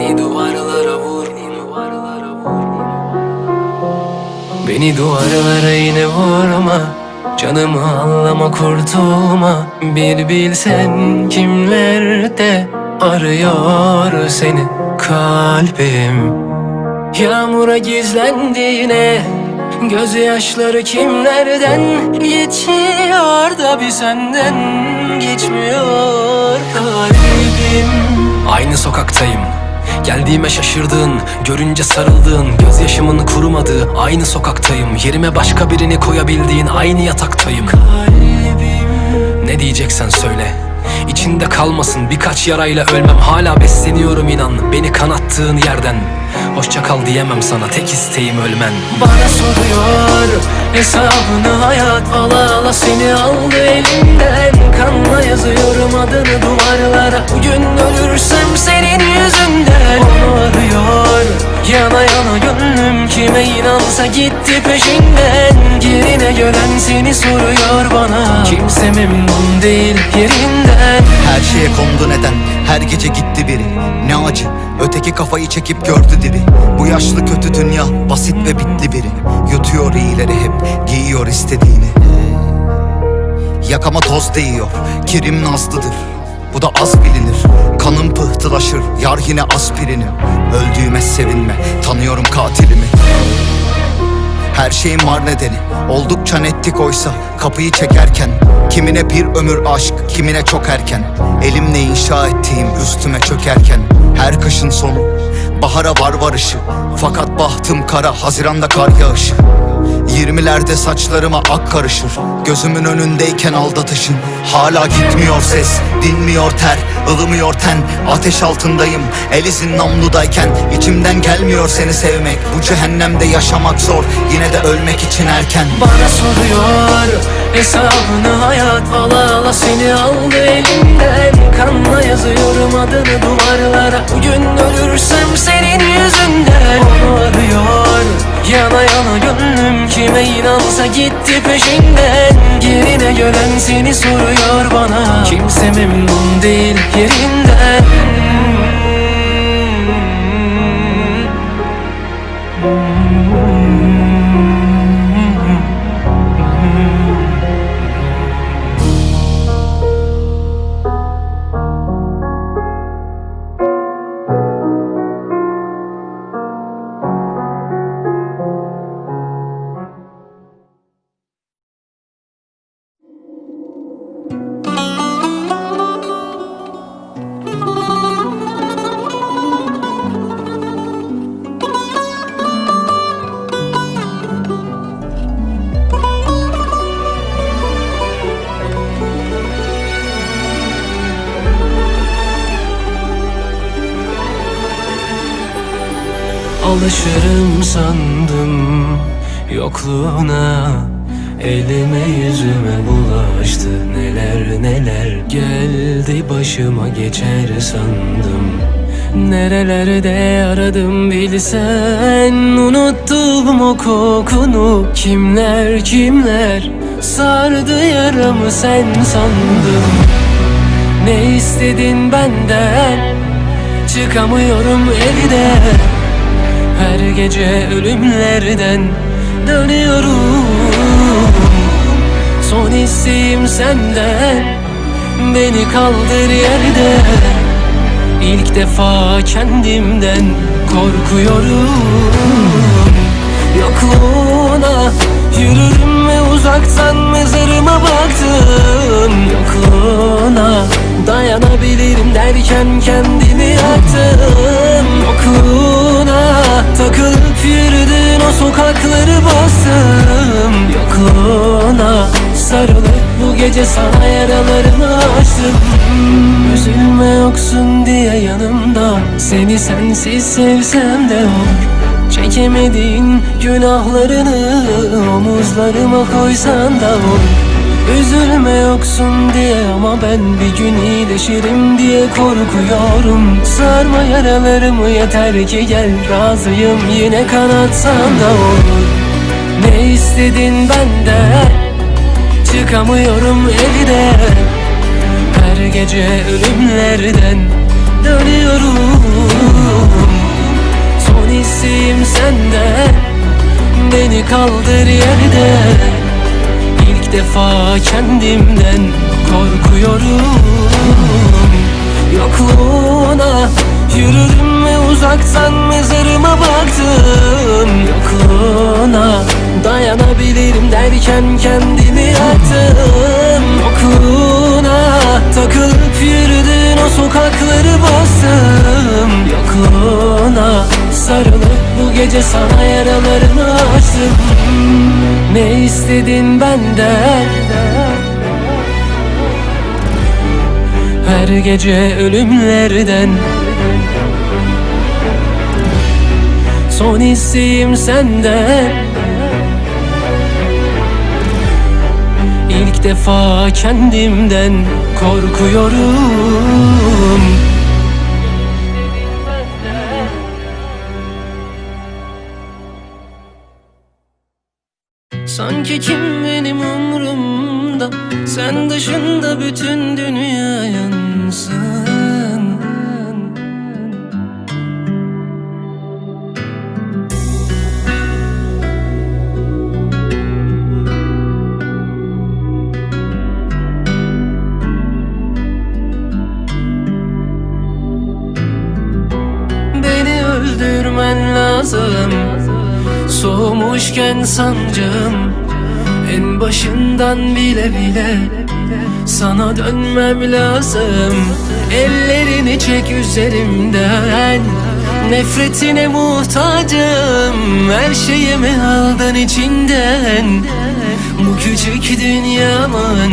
Beni duvarlara vur. Beni duvarlara yine vurma. Canımı anlama kurtulma. Bir bilsen kimlerde arıyor seni kalbim. Yağmura gizlendi yine Gözyaşları kimlerden geçiyor da bir senden geçmiyor kalbim. Aynı sokaktayım Geldiğime şaşırdın, görünce sarıldın Gözyaşımın kurumadığı aynı sokaktayım Yerime başka birini koyabildiğin aynı yataktayım. Kalbim. Ne diyeceksen söyle. İçinde kalmasın birkaç yarayla ölmem. Hala besleniyorum inan beni kanattığın yerden. Hoşça kal diyemem sana tek isteğim ölmen. Bana soruyor hesabını hayat Ala ala seni aldı elimden Kanla yazıyorum adını duvarlara. Bugün ölürsem senin inansa gitti peşinden Yerine gören seni soruyor bana. Kimse memnun değil yerinden. Her şeye kondu neden? Her gece gitti biri. Ne acı? Öteki kafayı çekip gördü diri. Bu yaşlı kötü dünya Basit ve bitli biri. Yutuyor iyileri hep Giyiyor istediğini. Yakama toz değiyor Kirim nazlıdır. Bu da az bilinir. Kanım pıhtılaşır Yar yine aspirini. Öldüğüme sevinme Tanıyorum katilimi her şeyin var nedeni. Oldukça nettik oysa kapıyı çekerken. Kimine bir ömür aşk, kimine çok erken. Elimle inşa ettiğim üstüme çökerken. Her kışın sonu bahara var varışı. Fakat bahtım kara, haziranda kar yağışı Yirmilerde saçlarıma ak karışır. Gözümün önündeyken aldatışın. Hala gitmiyor ses, dinmiyor ter ılımıyor ten, ateş altındayım El izin namludayken. İçimden gelmiyor seni sevmek. Bu cehennemde yaşamak zor Yine de ölmek için erken. Bana soruyor hesabını hayat Ala ala seni aldı elimden Kanla yazıyorum adını duvarlara. Bugün ölürsem senin yüzünden. Onu arıyor yana yana gönlüm Kime inansa gitti peşinden. Yerine gören seni soruyor bana. Kimse memnun değil yerinden Alışırım sandım. Yokluğuna Elime yüzüme bulaştı. Neler neler Geldi başıma geçer sandım. Nerelerde aradım bilsen Unuttum o kokunu. Kimler kimler sardı yaramı sen sandım Ne istedin benden? Çıkamıyorum evden her gece ölümlerden dönüyorum. Son isteğim senden Beni kaldır yerden İlk defa kendimden korkuyorum. Yokluğuna yürürüm ve uzaktan mezarıma baktım Yokluğuna dayanabilirim derken kendimi yaktım Yokluğuna takılıp yürüdün o sokakları bastım Yokluğuna sarılıp bu gece sana yaralarımı açtım. Üzülme yoksun diye yanımda. Seni sensiz sevsem de olur. Çekemediğin günahlarını omuzlarıma koysan da olur Üzülme yoksun diye ama ben bir gün iyileşirim diye korkuyorum. Sarma yaralarımı yeter ki gel razıyım. Yine kanatsan da olur. Ne istedin benden? Çıkamıyorum evden. Her gece ölümlerden dönüyorum. Son isteğim senden. Beni kaldır yerden Defa kendimden korkuyorum. Yokluğuna yürüdüm ve uzaktan mezarıma baktım. Yokluğuna dayanabilirim derken kendimi yaktım. Yokluğuna takılıp yürüdün o sokakları bastım. Yokluğuna sarılıp bu gece sana yaralarımı açtım Ne istedin benden? Her gece ölümlerden. Son isteğim senden. İlk defa kendimden korkuyorum Sanki kim benim umurumda Sen dışında bütün dünya yansın Soğumuşken sancım En başından bile bile Sana dönmem lazım. Ellerini çek üzerimden Nefretine muhtacım. Her şeyimi aldın içinden Bu küçük dünyamın.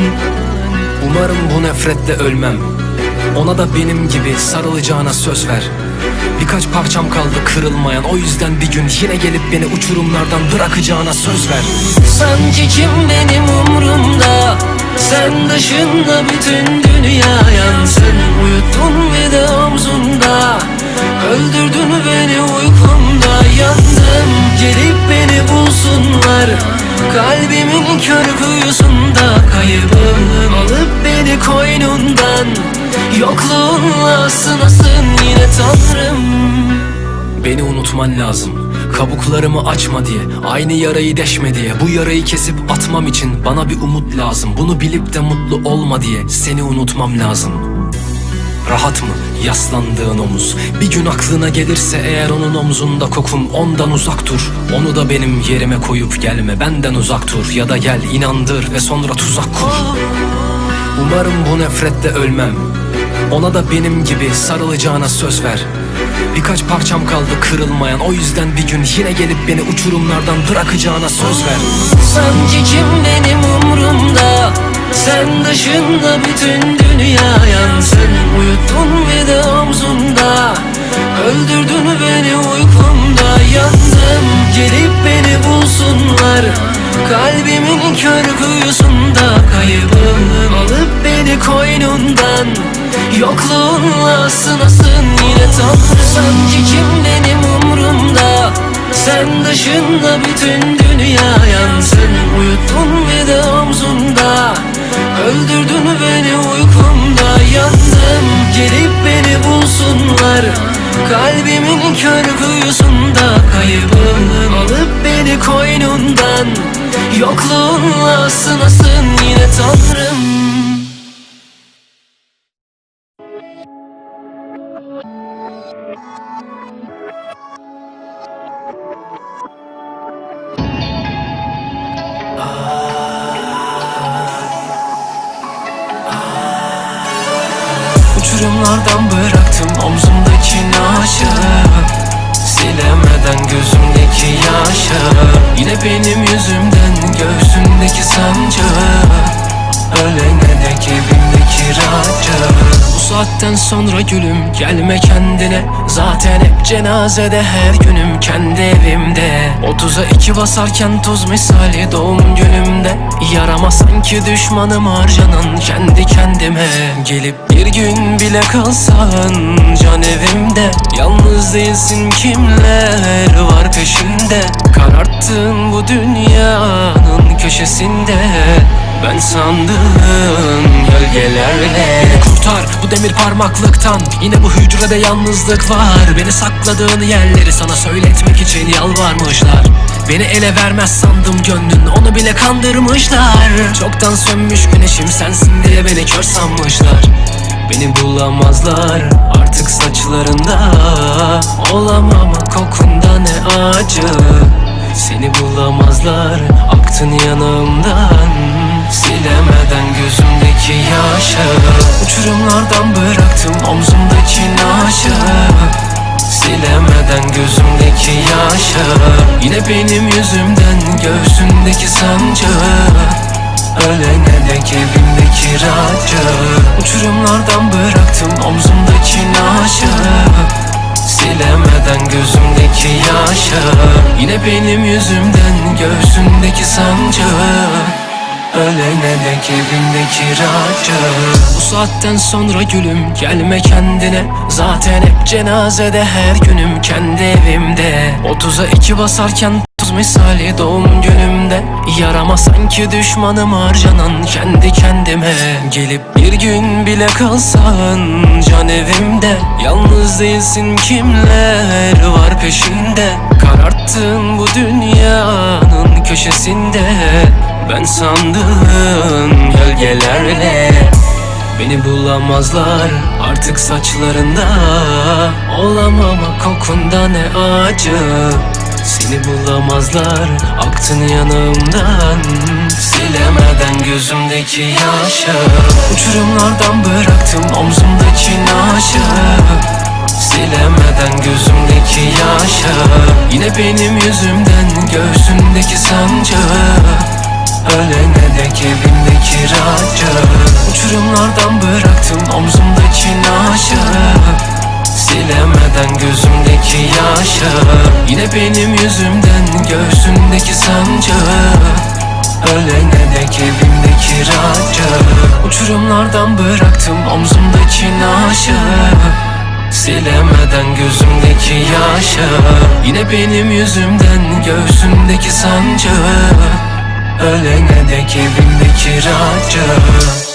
Umarım bu nefretle ölmem Ona da benim gibi sarılacağına söz ver. Birkaç parçam kaldı kırılmayan O yüzden bir gün yine gelip beni uçurumlardan bırakacağına söz ver. Sanki kim benim Sen dışında bütün dünya yansın. Uyuttun bir de omzumda. Öldürdün beni uykumda. Yandım Gelip beni bulsunlar. Kalbimin kör kaybım. Alıp beni koynundan. Yokluğunla sınasın yine tanrım. Beni unutman lazım Kabuklarımı açma diye Aynı yarayı deşme diye Bu yarayı kesip atmam için Bana bir umut lazım. Bunu bilip de mutlu olma diye Seni unutmam lazım. Rahat mı yaslandığın omuz? Bir gün aklına gelirse eğer onun omzunda kokum Ondan uzak dur. Onu da benim yerime koyup gelme Benden uzak dur. Ya da gel inandır Ve sonra tuzak kur. Umarım bu nefretle ölmem Ona da benim gibi sarılacağına söz ver. Birkaç parçam kaldı kırılmayan O yüzden bir gün yine gelip beni uçurumlardan bırakacağına söz ver. Sanki kim benim umrumda Sen dışında bütün dünya yansın Uyuttun bir de omzumda Öldürdün beni uykumda. Yandım Gelip beni bulsunlar Kalbimin kör kuyusunda kaybım Alıp beni koynundan. Yokluğunla sınasın yine tanrım Sanki kim benim umrumda Sen dışında bütün dünya yansın Uyuttun bir de omzumda Öldürdün beni uykumda yandım Gelip beni bulsunlar. Kalbimin kör kuyusunda kaybım beni koynundan Yokluğunla sınasın yine tanrım. Uçurumlardan bıraktım omzumdaki naşı Silemeden gözümdeki yaşı Yine benim yüzümden göğsündeki sancı Ölene dek evimdeki racı Bu saatten sonra gülüm gelme kendine. Zaten hep cenazede her günüm kendi evimde. 30'a iki basarken tuz misali doğum günümde. Yarama sanki düşmanım harcanan kendi kendime. Gelip bir gün bile kalsan can evimde. Yalnız değilsin kimler var peşinde? Kararttığın bu dünyanın köşesinde ben sandığın gölgelerle kurtar bu demir parmaklıktan. Yine bu hücrede yalnızlık var. Beni sakladığın yerleri sana söyletmek için yalvarmışlar. Beni ele vermez sandım gönlün onu bile kandırmışlar. Çoktan sönmüş güneşim sensin diye beni kör sanmışlar. Beni bulamazlar artık saçlarında. Olamam kokunda ne acı. Seni bulamazlar aktın yanımdan Silemeden gözümdeki yaşı Uçurumlardan bıraktım omzumdaki naşı Silemeden gözümdeki yaşı Yine benim yüzümden göğsündeki sancı Ölene dek evimde kiracı Uçurumlardan bıraktım omzumdaki naşı Silemeden gözümdeki yaşı Yine benim yüzümden göğsündeki sancı Ölene dek evimde kiracı Bu saatten sonra gülüm gelme kendine. Zaten hep cenazede her günüm kendi evimde. 30'a iki basarken Tuz misali doğum günümde. Yarama sanki düşmanım harcanan kendi kendime. Gelip bir gün bile kalsan can evimde. Yalnız değilsin kimler var peşinde? Kararttığın bu dünyanın köşesinde Ben sandığın gölgelerle Beni bulamazlar artık saçlarında. Olamam kokunda ne acı. Seni bulamazlar aktın yanımdan. Silemeden gözümdeki yaşı. Uçurumlardan bıraktım omzumdaki naşı. Silemeden gözümdeki yaşı. Yine benim yüzümden göğsündeki sancı Ölene dek evimde kiracı Uçurumlardan bıraktım omzumdaki naşı Silemeden gözümdeki yaşı Yine benim yüzümden göğsündeki sancı Ölene dek evimde kiracı Uçurumlardan bıraktım omzumdaki naşı Silemeden gözümdeki yaşı Yine benim yüzümden göğsündeki sancı Ölene dek evimde kiracı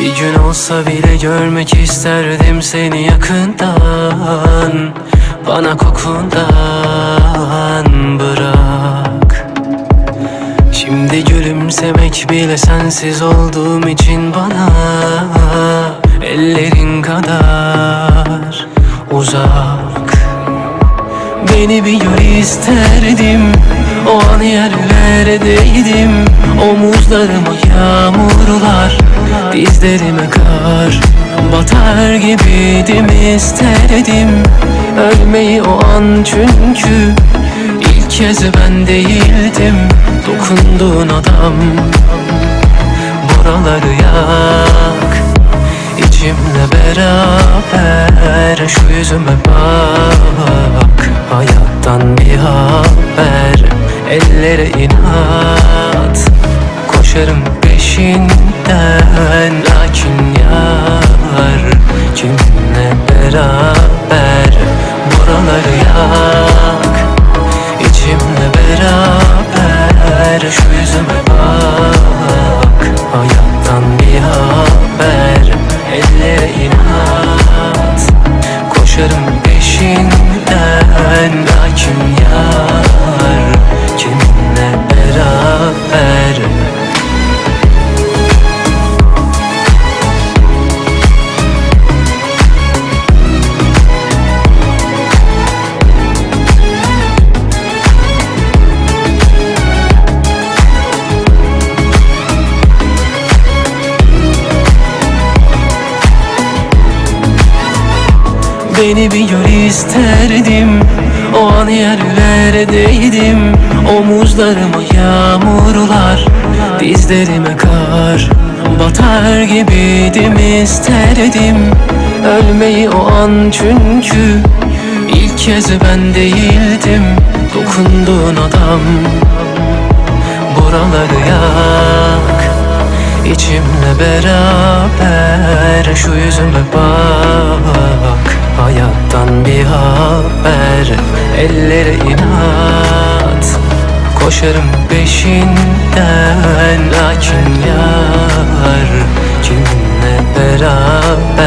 Bir gün olsa bile görmek isterdim seni yakından. Bana kokundan bırak. Şimdi gülümsemek bile sensiz olduğum için bana Ellerin kadar uzak. Beni bir gör isterdim O an yerlerdeydim. Omuzlarıma yağmurlar Dizlerime kar. Batar gibiydim isterdim? Ölmeyi o an çünkü ilk kez ben değildim. Dokunduğun adam Buraları yak. İçimle beraber Şu yüzüme bak. Hayattan bir haber Ellere inat. Koşarım peşinden Lakin yar Kiminle beraber? Buraları yak İçimle beraber. Şu yüzüme bak Beni bir gör isterdim. O an yerlerdeydim. Omuzlarıma yağmurlar Dizlerime kar. Batar gibiydim isterdim. Ölmeyi o an çünkü ilk kez ben değildim. Dokunduğun adam Buraları yak. İçimle beraber Şu yüzüme bak. Hayattan bir haber. Ellere inat Koşarım peşinden. Lakin yar Kiminle beraber?